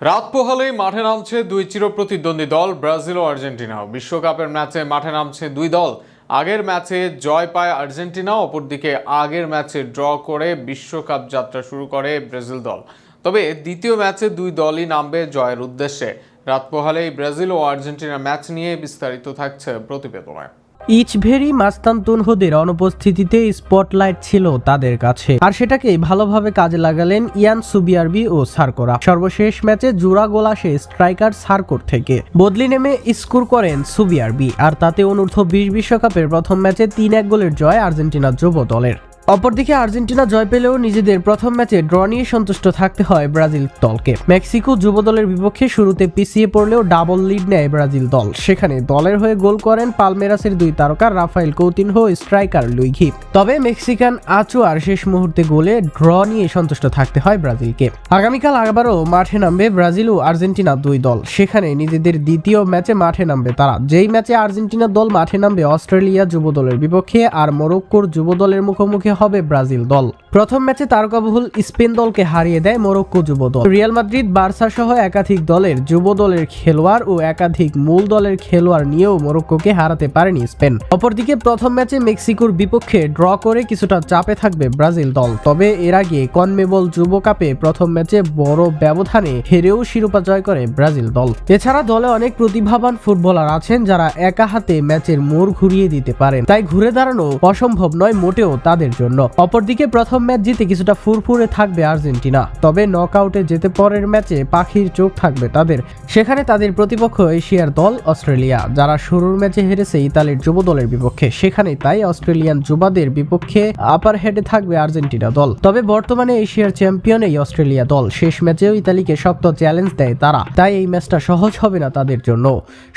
রাত পোহালেই মাঠে নামছে দুই চিরপ্রতিদ্বন্দ্বী দল, ব্রাজিল ও আর্জেন্টিনা। বিশ্বকাপের ম্যাচে মাঠে নামছে দুই দল। আগের ম্যাচে জয় পায় আর্জেন্টিনা, অপরদিকে আগের ম্যাচে ড্র করে বিশ্বকাপ যাত্রা শুরু করে ব্রাজিল দল। তবে দ্বিতীয় ম্যাচে দুই দলই নামবে জয়ের উদ্দেশ্যে। রাত পোহালেই ব্রাজিল ও আর্জেন্টিনা ম্যাচ নিয়ে বিস্তারিত থাকছে প্রতিবেদনায় ইচভেরি মাস্তান্তুনহুদের অনুপস্থিতিতে স্পটলাইট ছিল তাদের কাছে। আর সেটাকে ভালোভাবে কাজে লাগালেন ইয়ান সুবিয়ারবি ও সার্কোরা। সর্বশেষ ম্যাচে জোড়া গোল আসে স্ট্রাইকার সার্কোর থেকে। বদলি নেমে স্কোর করেন সুবিয়ারবি, আর তাতে অনূর্ধ্ব বিশ বিশ্বকাপের প্রথম ম্যাচে তিন এক গোলের জয় আর্জেন্টিনার যুব দলের। অপরদিকে আর্জেন্টিনা জয় পেলেও নিজেদের প্রথম ম্যাচে ড্র নিয়ে সন্তুষ্ট থাকতে হয় ব্রাজিল দলকে। মেক্সিকো যুব দলের বিপক্ষে শুরুতে পিছিয়ে পড়লেও ডাবল লিড নেয় ব্রাজিল দল। সেখানে দলের হয়ে গোল করেন পালমেরাসের দুই তারকা রাফায়েল কৌতিনহো স্ট্রাইকার লুইঘি তবে মেক্সিকান আচুয়ার শেষ মুহূর্তে গোলে ড্র নিয়ে সন্তুষ্ট থাকতে হয় ব্রাজিলকে। আগামীকাল আবারও মাঠে নামবে ব্রাজিল ও আর্জেন্টিনা দুই দল। সেখানে নিজেদের দ্বিতীয় ম্যাচে মাঠে নামবে তারা। যেই ম্যাচে আর্জেন্টিনা দল মাঠে নামবে, অস্ট্রেলিয়া যুব দলের বিপক্ষে আর মরক্কোর যুব দলের মুখোমুখি হবে ব্রাজিল দল। প্রথম ম্যাচে তারকাবহুল স্পেন দলকে হারিয়ে দেয় মোরক্কো যুব দল। রিয়াল মাদ্রিদ, বার্সা সহ একাধিক দলের যুব দলের খেলোয়াড় ও একাধিক মূল দলের খেলোয়াড় নিয়েও মোরক্কোকে হারাতে পারেনি স্পেন। অপরদিকে প্রথম ম্যাচে মেক্সিকোর বিপক্ষে ড্র করে কিছুটা চাপে থাকবে ব্রাজিল দল। তবে এর আগে কনমেবল যুব কাপে প্রথম ম্যাচে বড় ব্যবধানে হেরেও শিরোপা জয় করে ব্রাজিল দল। এছাড়া দলে অনেক প্রতিভাবান ফুটবলার আছেন যারা একা হাতে ম্যাচের মোড় ঘুরিয়ে দিতে পারেন। তাই ঘুরে দাঁড়ানো অসম্ভব নয় মোটেও তাদের জন্য। অপরদিকে প্রথম ম্যাচ জিতে কিছুটা ফুরফুরে থাকবে আর্জেন্টিনা। তবে নকআউটে যেতে পরের ম্যাচে পাখির চোখ থাকবে তাদের। সেখানে তাদের প্রতিপক্ষ এশিয়ার দল অস্ট্রেলিয়া, যারা শুরুর ম্যাচে হেরেছে ইতালির যুব দলের বিপক্ষে। সেখানে তাই অস্ট্রেলিয়ান যুবাদের বিপক্ষে আপার হেডে থাকবে আর্জেন্টিনা দল। তবে বর্তমানে এশিয়ার চ্যাম্পিয়ন এই অস্ট্রেলিয়া দল। শেষ ম্যাচেও ইতালিকে শক্ত চ্যালেঞ্জ দেয় তারা। তাই এই ম্যাচটা সহজ হবে না তাদের জন্য।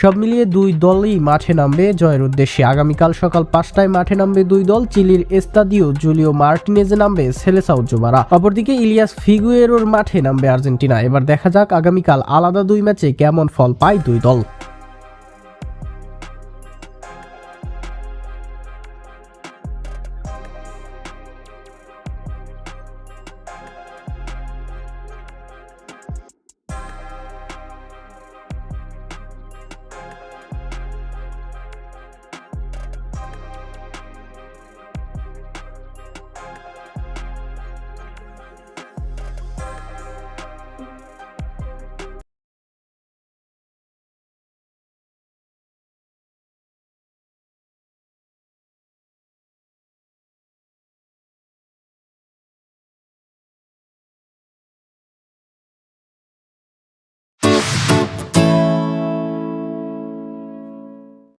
সব মিলিয়ে দুই দলই মাঠে নামবে। জয়ের উদ্দেশ্যে আগামীকাল সকাল পাঁচটায় মাঠে নামবে দুই দল। চিলির এস্তাদিও জুলিও মার্টিনেজে নামবে। সেলেসাউ জুবারা। অপরদিকে ইলিয়াস ফিগুয়েরোর মাঠে নামবে আর্জেন্টিনা। এবার দেখা যাক আগামীকাল আলাদা দুই ম্যাচে কেমন ফল পায় দুই দল।